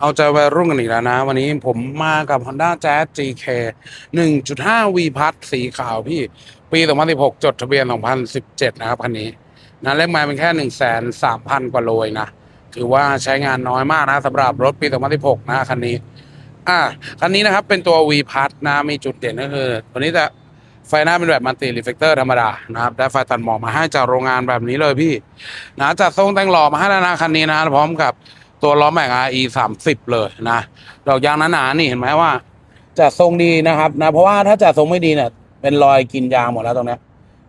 เอาใจวัยรุ่นกันอีกแล้วนะ วันนี้ผมมากับ Honda Jazz GK 1.5 V พัทสีขาวพี่ ปี 2016 จดทะเบียน 2017 นะครับคันนี้นะเลขไม้เป็นแค่ 13,000กว่าโลเองนะ ถือว่าใช้งานน้อยมากนะสำหรับรถปี 2016 นะคันนี้ อ่าคันนี้นะครับเป็นตัว V พัทนะ มีจุดเด่นก็คือตัวนี้จะไฟหน้าเป็นแบบมัลติรีเฟกเตอร์ธรรมดานะครับ ได้ไฟตัดหมอกมาให้จากโรงงานแบบนี้เลยพี่ นะจัดทรงแต่งหล่อมาให้แล้วนะคันนี้นะพร้อมกับ ตัวล้อแม็ก RE 30 เลยนะดอกยางหนาๆนี่เห็นไหมว่าจัดทรงดีนะครับนะเพราะว่าถ้าจัดทรงไม่ดีเนี่ยเป็นรอยกินยางหมดแล้วตรงนี้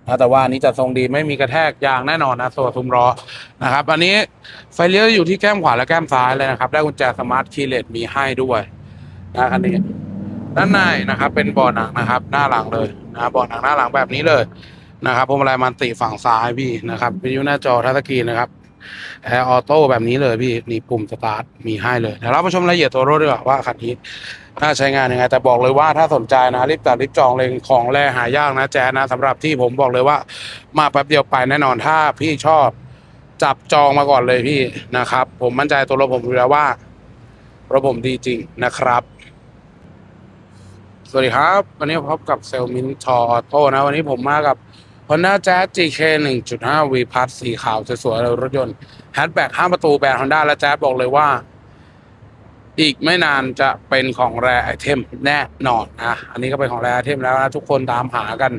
นะแต่ว่านี้จัดทรงดีไม่มีกระแทกยางแน่นอนนะตัวทุมล้อนะครับ อันนี้ไฟเลี้ยวอยู่ที่แก้มขวาและแก้มซ้ายเลยนะครับ ได้กุญแจสมาร์ทคีย์เลสมีให้ด้วยนะคันนี้ด้านในนะครับ เป็นเบาะหนังนะครับ หน้าหลังเลยนะเบาะหนังหน้าหลังแบบนี้เลยนะครับพวงมาลัยมันติฝั่งซ้ายพี่นะครับวิทยุหน้าจอทัชสกรีนนะครับ แอร์ออโต้แบบนี้เลยพี่นี่ปุ่มสตาร์ทมีให้เลยเดี๋ยวเรามาชมรายละเอียดตัวรถดีกว่าว่าคันนี้น่าใช้งานยังไง แต่บอกเลยว่าถ้าสนใจนะรีบตัดรีบจองเลยของแร่หายากนะแจ๊นะสำหรับที่ผมบอกเลยว่ามาแป๊บเดียวไปแน่นอนถ้าพี่ชอบจับจองมาก่อนเลยพี่นะครับ ผมมั่นใจตัวรถผมอยู่แล้วว่ารถผมดีจริงนะครับ สวัสดีครับ วันนี้พบกับเซลมินทอออโต้นะ วันนี้ผมมากับ Honda Jazz GK 1.5 V Plus สีขาวสวยๆเลยรถยนต์แฮชแบ็ก5ประตูแบรนด์ Honda และแจ๊สบอกเลยว่า อีกไม่นานจะเป็นของแรไอเทมแน่นอนนะอันนี้ก็เป็นของแรไอเทมแล้วนะทุกคนตามหากัน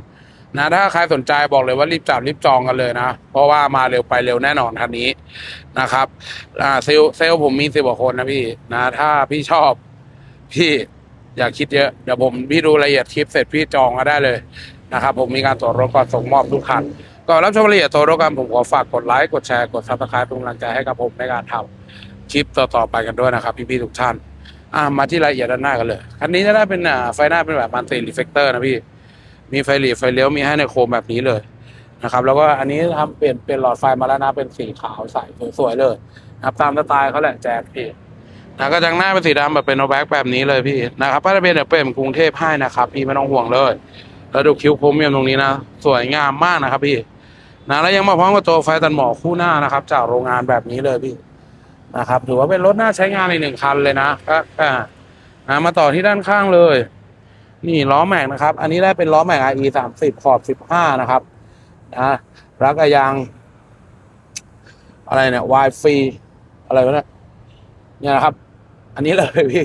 นะถ้าใครสนใจบอกเลยว่ารีบจับรีบจองกันเลยนะ เพราะว่ามาเร็วไปเร็วแน่นอนคันนี้นะครับอ่าเซลเซลลผมมีสิบกว่าคนนะพี่นะถ้าพี่ชอบพี่อย่าคิดเยอะ เดี๋ยวผมพี่ดูรายละเอียดคลิปเสร็จพี่จองก็ได้เลย นะครับผมมีการตรวจรถก่อนส่งมอบทุกคันก่อนรับชมรายละเอียดตัวรถกันผมขอฝากกดไลค์กดแชร์กดซับสไครป์เป็นกำลังใจให้กับผมในการทำคลิปต่อๆไปกันด้วยนะครับ พี่ๆทุกท่านอ่ามาที่รายละเอียดด้านหน้ากันเลย คันนี้จะได้เป็นไฟหน้าเป็นแบบมันติรีเฟกเตอร์นะพี่ มีไฟหลีไฟเลี้ยวมีให้ในโคมแบบนี้เลยนะครับ แล้วก็อันนี้ทำเปลี่ยนเปลี่ยนหลอดไฟมาแล้วนะเป็นสีขาวใสสวยๆเลยนะครับตามสไตล์เขาแหละแจ๊คพี่นะก็จังหน้าเป็นสีดำแบบเป็นโนแบ็กแบบนี้เลยพี่นะครับป้ายทะเบียนเนี่ยเป็นกรุงเทพให้นะครับพี่ไม่ต้องห่วงเลย แล้วดูคิ้วโครเมียมตรงนี้นะ สวยงามมากนะครับพี่นะแล้วยังมาพร้อมกับตัวไฟตัดหมอกคู่หน้านะครับ จากโรงงานแบบนี้เลยพี่นะครับถือว่าเป็นรถน่าใช้งานอีกหนึ่งคันเลยนะก็อ่านะมาต่อที่ด้านข้างเลย นี่ล้อแม็กนะครับ อันนี้ได้เป็นล้อแม็ก RE สามสิบขอบสิบห้านะครับนะรักกระยาง อะไรเนี่ยวายฟรีอะไรวะเนี่ยเนี่ยนะครับ อันนี้เลยพี่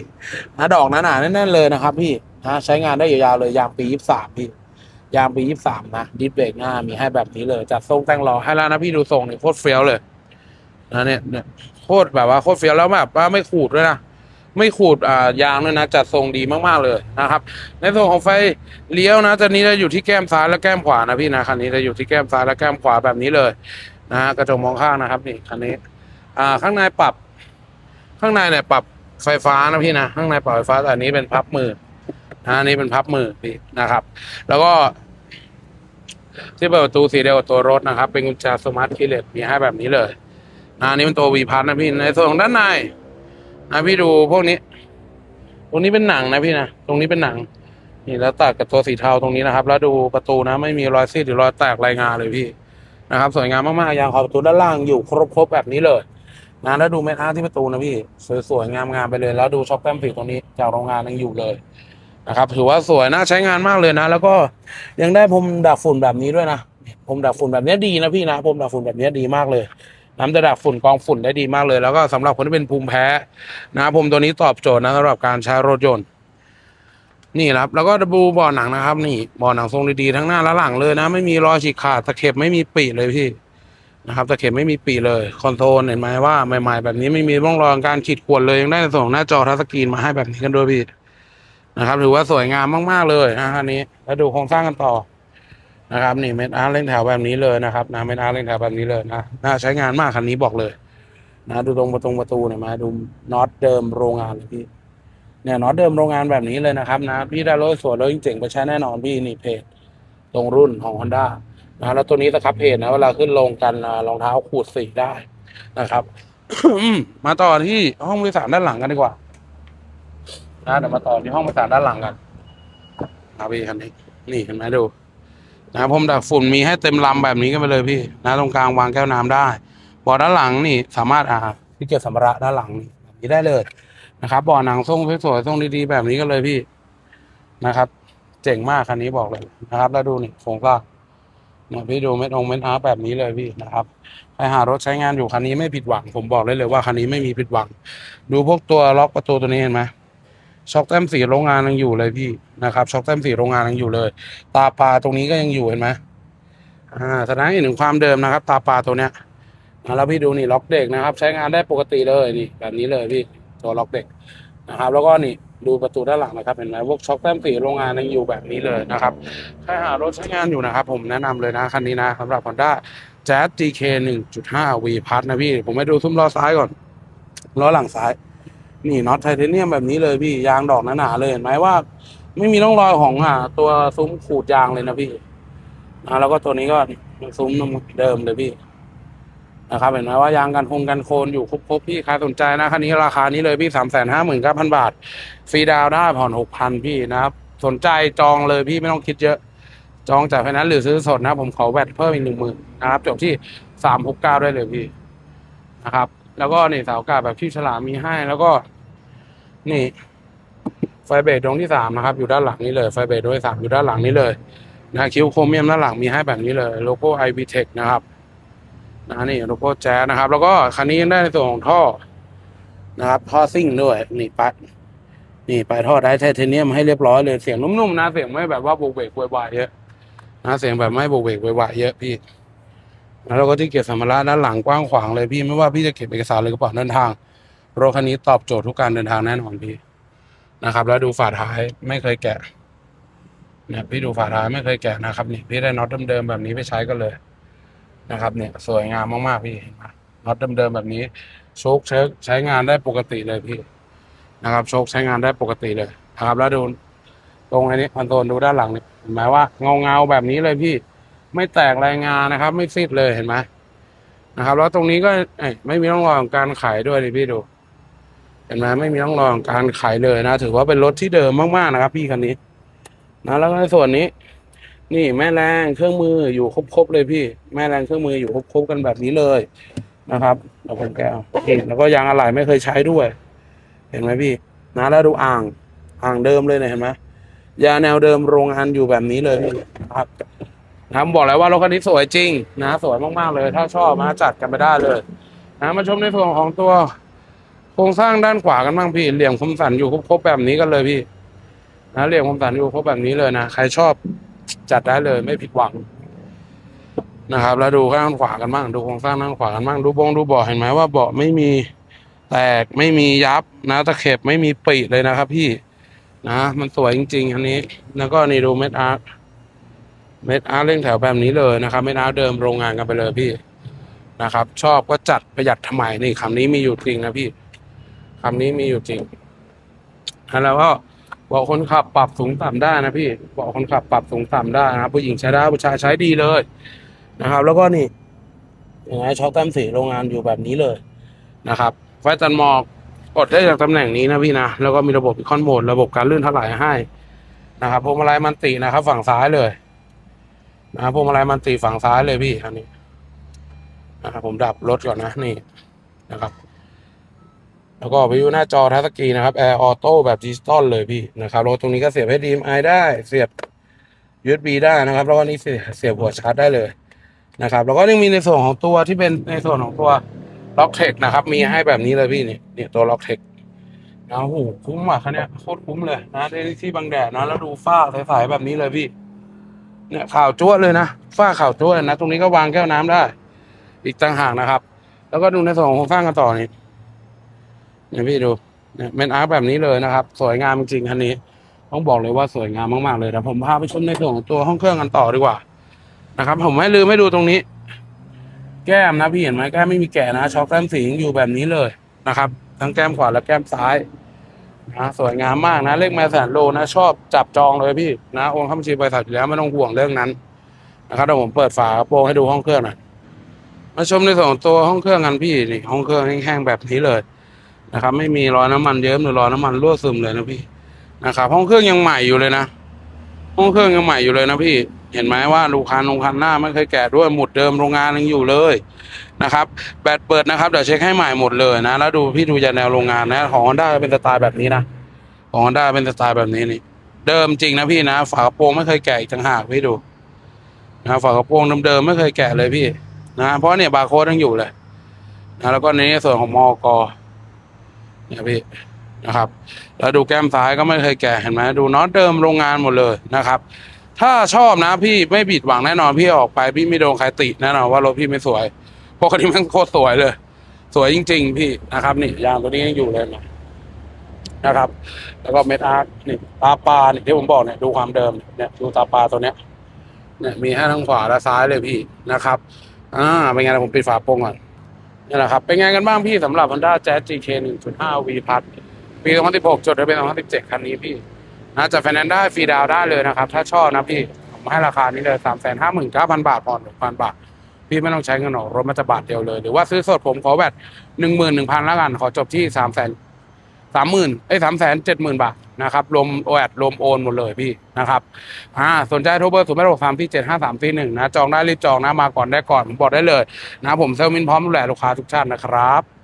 นะดอกหนาๆแน่นๆเลยนะครับ พี่ นะใช้งานได้ยาวๆเลยยางปียี่สามพี่ ยางปียี่สามนะดิสเบรกหน้ามีให้แบบนี้เลยจัดทรงแต่งล้อให้แล้วนะพี่ดูทรงนี่โคตรเฟี้ยวเลยนะเนี่ยเนี่ยโคตรแบบว่าโคตรเฟี้ยวแล้วแบบว่าไม่ขูดด้วยนะไม่ขูดอ่ายางด้วยนะ จัดทรงดีมากๆเลยนะครับ ในส่วนของไฟเลี้ยวนะตอนนี้จะอยู่ที่แก้มซ้ายและแก้มขวานะพี่นะคันนี้จะอยู่ที่แก้มซ้ายและแก้มขวาแบบนี้เลยนะฮะกระจกมองข้างนะครับนี่คันนี้ อ่าข้างในปรับ ข้างในเนี่ยปรับไฟฟ้านะพี่นะข้างในปรับไฟฟ้าแต่อันนี้เป็นพับมือ นะอันนี้เป็นพับมือพี่นะครับ แล้วก็ ที่เปิดประตูสีเดียวกับตัวรถนะครับ เป็นกุญแจสมาร์ทคีเลสมีให้แบบนี้เลยนะอันนี้เป็นตัววีพัทนะพี่ในส่วนของด้านในนะพี่ดูพวกนี้ ตรงนี้เป็นหนังนะพี่นะตรงนี้เป็นหนัง นี่แล้วตัดกับตัวสีเทาตรงนี้นะครับ แล้วดูประตูนะ ไม่มีรอยซีดหรือรอยแตกรายงานเลยพี่นะครับ สวยงามมากๆยางขอบประตูด้านล่างอยู่ครบๆแบบนี้เลยนะแล้วดูเม็ดอาร์ที่ประตูนะพี่สวยๆงามๆไปเลย แล้วดูช็อคแป้มผิวตรงนี้ จากโรงงานยังอยู่เลย นะครับถือว่าสวยน่าใช้งานมากเลยนะ แล้วก็ยังได้พรมดักฝุ่นแบบนี้ด้วยนะพรมดักฝุ่นแบบนี้ดีนะพี่นะพรมดักฝุ่นแบบนี้ดีมากเลย น้ำจะดักฝุ่นกองฝุ่นได้ดีมากเลย แล้วก็สำหรับคนที่เป็นภูมิแพ้นะพรมตัวนี้ตอบโจทย์นะสำหรับการใช้รถยนต์ นี่ครับ แล้วก็ดูเบ่อหนังนะครับ นี่เบ่อหนังทรงดีๆทั้งหน้าและหลังเลยนะ ไม่มีรอยฉีกขาดตะเข็บไม่มีปีเลยพี่นะครับตะเข็บไม่มีปีเลยคอนโทรลเห็นไหมว่าใหม่ ๆ แบบนี้ไม่มีร่องรอยการขีดข่วนเลยยังได้ส่งหน้าจอทัชสกรีนมาให้แบบนี้กันด้วยพี่ นะครับ ถือว่าสวยงามมากๆเลยนะอันนี้ แล้วดูโครงสร้างกันต่อนะครับ นี่เม็ดอาร์เล่นแถวแบบนี้เลยนะครับนะเม็ดอาร์เล่นแถวแบบนี้เลยนะน่าใช้งานมากคันนี้บอกเลยนะดูตรงประตูประตูเนี่ยมาดูน็อตเดิมโรงงานเลยพี่เนี่ยน็อตเดิมโรงงานแบบนี้เลยนะครับนะพี่ได้รถสวยรถเจ๋งๆไปใช้แน่นอนพี่นี่เพจตรงรุ่นของ Honda นะแล้วตัวนี้สครับเพจนะเวลาขึ้นลงกันรองเท้าขูดสีได้นะครับ มาต่อที่ห้องโดยสารด้านหลังกันดีกว่า นะเดี๋ยวมาต่อที่ห้องผู้โดยสารด้านหลังกันนะพี่คันนี้ นี่เห็นไหมดู นะผมดักฝุ่นมีให้เต็มลำแบบนี้กันไปเลยพี่ นะตรงกลางวางแก้วน้ำได้บาะด้านหลังนี่สามารถอ่าที่เก็บสัมภาระด้านหลังนี่แบบนี้ได้เลยนะครับบ่อหนังทรงสวยๆทรงดีๆแบบนี้กันเลยพี่นะครับ เจ๋งมากคันนี้บอกเลยนะครับ แล้วดูนี่โครงสร้างเนี่ยพี่ดูเม็ดองเม็ดอาร์แบบนี้เลยพี่นะครับใครหารถใช้งานอยู่คันนี้ไม่ผิดหวัง ผมบอกเลยเลยว่าคันนี้ไม่มีผิดหวัง ดูพวกตัวล็อกประตูตัวนี้เห็นไหม ช็อคแต้มสีโรงงานยังอยู่เลยพี่นะครับ ช็อคแต้มสีโรงงานยังอยู่เลย ตาปลาตรงนี้ก็ยังอยู่เห็นไหมอ่าแสดงให้เห็นถึงความเดิมนะครับ ตาปลาตัวเนี้ยแล้วพี่ดูนี่ล็อกเด็กนะครับ ใช้งานได้ปกติเลยนี่ แบบนี้เลยพี่ตัวล็อกเด็กนะครับ แล้วก็นี่ดูประตูด้านหลังนะครับเห็นไหมพวกช็อคแต้มสีโรงงานยังอยู่แบบนี้เลยนะครับใครหารถใช้งานอยู่นะครับ ผมแนะนำเลยนะคันนี้นะสำหรับ Honda Jazz GK 1.5 V Plus นะพี่ ผมให้ดูซุ้มล้อซ้ายก่อนล้อหลังซ้าย นี่น็อตไทเทเนียมแบบนี้เลยพี่ยางดอกหนาๆเลยเห็นไหมว่า ไม่มีร่องรอยของอ่าตัวซุ้มขูดยางเลยนะพี่นะแล้วก็ตัวนี้ก็ซุ้มเดิมเลยพี่นะครับเห็นไหมว่ายางกันคงกันโคนอยู่ครบๆพี่ใครสนใจนะคันนี้ราคานี้เลยพี่สามแสนห้าหมื่นเก้าพันบาทฟรีดาวน์ได้ผ่อนหกพันพี่นะครับสนใจจองเลยพี่ไม่ต้องคิดเยอะ จองจากไฟแนนซ์หรือซื้อสดนะ ผมขอแวดเพิ่มอีกหนึ่งหมื่นนะครับ จบที่สามหกเก้าได้เลยพี่นะครับ แล้วก็นี่เสาอากาศแบบที่ฉลามมีให้ แล้วก็ นี่ ไฟเบรกดวงที่สามนะครับ อยู่ด้านหลังนี้เลยไฟเบรกดวงที่สามอยู่ด้านหลังนี้เลยนะคิวโครเมียมด้านหลังมีให้แบบนี้เลยโลโก้ i v t e c h นะครับนะนี่โลโก้แจ๊สนะครับ แล้วก็คันนี้ยังได้ในส่วนของท่อนะครับ ท่อซิ่งด้วย นี่ปัด นี่ปลายท่อได้ไทเทเนียมให้เรียบร้อยเลยเสียงนุ่มๆนะเสียงไม่แบบว่าโบกเบกวยวายเยอะนะเสียงแบบไม่โบกเบกวยวายเยอะพี่ แล้วก็ที่เก็บสัมภาระด้านหลังกว้างขวางเลยพี่ไม่ว่าพี่จะเก็บเอกสารหรือกระเป๋าเดินทางรถคันนี้ตอบโจทย์ทุกการเดินทางแน่นอนพี่นะครับ แล้วดูฝาท้ายไม่เคยแกะเนี่ยพี่ดูฝาท้ายไม่เคยแกะนะครับนี่พี่ได้น็อตเดิมๆแบบนี้ไปใช้กันเลยนะครับ เนี่ยสวยงามมากๆพี่เห็นไหมน็อตเดิมๆแบบนี้โชคเช็คใช้งานได้ปกติเลยพี่นะครับโชคใช้งานได้ปกติเลยนะครับ แล้วดูตรงอันนี้คอนโซลดูด้านหลังนี่เห็นไหมว่าเงาเงาๆแบบนี้เลยพี่ ไม่แตกรายงานนะครับ ไม่ซีดเลยเห็นไหมนะครับ แล้วตรงนี้ก็ไม่มีร่องรอยของการขายด้วยนี่พี่ดู เห็นไหมไม่มีร่องรอยของการขายเลยนะ ถือว่าเป็นรถที่เดิมมากๆนะครับ พี่คันนี้ นะแล้วก็ในส่วนนี้ นี่แม่แรงเครื่องมืออยู่ครบๆเลยพี่ แม่แรงเครื่องมืออยู่ครบๆกันแบบนี้เลยนะครับเราคนแก้วแล้วก็ยางอะไหล่ไม่เคยใช้ด้วย เห็นไหมพี่ นะแล้วดูอ่าง อ่างเดิมเลยเนี่ยเห็นไหมยาแนวเดิมโรงงานอยู่แบบนี้เลยพี่นะครับ นะบอกแล้วว่ารถคันนี้สวยจริงนะสวยมากๆเลย ถ้าชอบมาจัดกันไปได้เลยนะมาชมในส่วนของตัวโครงสร้างด้านขวากันบ้างพี่ เหลี่ยมคมสันอยู่ครบแบบนี้กันเลยพี่นะเหลี่ยมคมสันอยู่ครบแบบนี้เลยนะใครชอบจัดได้เลยไม่ผิดหวังนะครับ แล้วดูข้างขวากันบ้างดูโครงสร้างด้านขวากันบ้างดูบงดูเบาะเห็นไหมว่าเบาะไม่มีแตกไม่มียับนะตะเข็บไม่มีปริเลยนะครับ พี่นะมันสวยจริง ๆ อันนี้ แล้วก็นี่ดูเม็ดอาร์ต เม็ดอาร์ตเร่งแถวแบบนี้เลยนะครับเม็ดอาร์ตเดิมโรงงานกันไปเลยพี่นะครับ ชอบก็จัดประหยัดทำไมนี่คำนี้มีอยู่จริงนะพี่คำนี้มีอยู่จริงแล้วก็บอกคนขับปรับสูงต่ำได้นะพี่บอกคนขับปรับสูงต่ำได้นะครับผู้หญิงใช้ได้ผู้ชายใช้ดีเลยนะครับ แล้วก็นี่ยังไงช็อคแต้มสีโรงงานอยู่แบบนี้เลยนะครับไฟตันหมอกกดได้จากตำแหน่งนี้นะพี่นะแล้วก็มีระบบอีคอนโหมดระบบการลื่นถลายให้นะครับพวงมาลัยมันตินะครับ ฝั่งซ้ายเลย นะครับพวงมาลัยมันติฝั่งซ้ายเลยพี่อันนี้นะครับผมดับรถก่อนนะนี่นะครับ แล้วก็วิวหน้าจอทัชสกรีนนะครับแอร์ออโต้แบบดิจิตอลเลยพี่นะครับรถตรงนี้ก็เสียบ HDMI ได้เสียบ USB ได้นะครับ แล้วก็นี่เสียบเสียบหัวชาร์จได้เลยนะครับ แล้วก็ยังมีในส่วนของตัวที่เป็นในส่วนของตัวล็อกเทคนะครับ มีให้แบบนี้เลยพี่นี่เนี่ยตัวล็อกเทคนะโอ้โหคุ้มอะคันเนี้ยโคตรคุ้มเลยนะได้ที่บังแดดนะ แล้วดูฝ้าใสๆแบบนี้เลยพี่ เนี่ยข่าวจั่วเลยนะฝ้าข่าวจั่วนะ ตรงนี้ก็วางแก้วน้ำได้ อีกต่างหากนะครับ แล้วก็ดูในส่วนของโครงสร้างกันต่อนี่เนี่ยพี่ดูเนี่ยเป็นอาร์ตแบบนี้เลยนะครับ สวยงามจริงๆคันนี้ ต้องบอกเลยว่าสวยงามมากๆเลยแต่ผมพาไปชมในส่วนของตัวห้องเครื่องกันต่อดีกว่า นะครับ ผมไม่ลืมไม่ดูตรงนี้ แก้มนะพี่เห็นไหมแก้มไม่มีแกะนะช็อคแก้มสียังอยู่แบบนี้เลยนะครับ ทั้งแก้มขวาและแก้มซ้าย นะสวยงามมากนะเลขแม่แสนโลนะ ชอบจับจองเลยพี่นะโอนเข้าบัญชีบริษัทอยู่แล้วไม่ต้องห่วงเรื่องนั้นนะครับเดี๋ยวผมเปิดฝากระโปรงให้ดูห้องเครื่องหน่อยมาชมในส่วนของตัวห้องเครื่องกันพี่นี่ห้องเครื่องแห้งๆแบบนี้เลยนะครับ ไม่มีรอยน้ำมันเยิ้มหรือรอยน้ำมันรั่วซึมเลยนะพี่นะครับห้องเครื่องยังใหม่อยู่เลยนะห้องเครื่องยังใหม่อยู่เลยนะพี่ เห็นไหมว่าลูกคันลงคันหน้าไม่เคยแกะด้วยหมุดเดิมโรงงานยังอยู่เลย นะครับ แบตเปิดนะครับ เดี๋ยวเช็คให้ใหม่หมดเลยนะ แล้วดูพี่ดูจากแนวโรงงานนะ ของ Honda เป็นสไตล์แบบนี้นะ ของ Honda เป็นสไตล์แบบนี้นี่ เดิมจริงนะพี่นะ ฝากระโปรงไม่เคยแกะอีกต่างหากพี่ดูนะฝากระโปรงเดิมๆไม่เคยแกะเลยพี่ นะ เพราะเนี่ยบาร์โค้ดยังอยู่เลย นะ แล้วก็ในนี้ส่วนของมอกเนี่ยพี่นะครับ แล้วดูแก้มซ้ายก็ไม่เคยแกะเห็นไหมดูน็อตเดิมโรงงานหมดเลยนะครับถ้าชอบนะพี่ไม่ผิดหวังแน่นอนพี่ออกไปพี่ไม่โดนใครติแน่นอนว่ารถพี่ไม่สวย พราะคันนี้มันโคตรสวยเลย สวยจริง ๆ พี่นะครับ นี่ยางตัวนี้ยังอยู่เลยนะนะครับ แล้วก็เม็ดอาร์คนี่ตาปลาเนี่ยที่ผมบอกเนี่ยดูความเดิมเนี่ยดูตาปลาตัวเนี้ยเนี่ยมีให้ทั้งขวาและซ้ายเลยพี่นะครับ อ่าเป็นไงนะผมปิดฝาโปรงก่อนนี่แหละครับเป็นไงกันบ้างพี่สำหรับ Honda Jazz GK 1.5 V พัดปี 2016 จดทะเบียน2017 คันนี้พี่นะจะไฟแนนได้ฟรีดาวได้เลยนะครับ ถ้าชอบนะพี่ ผมให้ราคานี้เลย 359,000 บาทผ่อน1,000 บาท พี่ไม่ต้องใช้เงินออกรถมันจะบาทเดียวเลย หรือว่าซื้อสดผมขอแบต11,000แล้วกันขอจบที่สามแสนสามหมื่นไอ้สามแสนเจ็ดหมื่นบาทนะครับรวมโอแอดรวมโอนหมดเลยพี่นะครับอ่าสนใจโทรเบอร์ศูนย์แปดหกสามที่เจ็ดห้าสามสี่หนึ่งนะจองได้รีบจองนะมาก่อนได้ก่อนผมบอกได้เลยนะผมเซลมินพร้อมดูแลลูกค้าทุกชาตินะครับ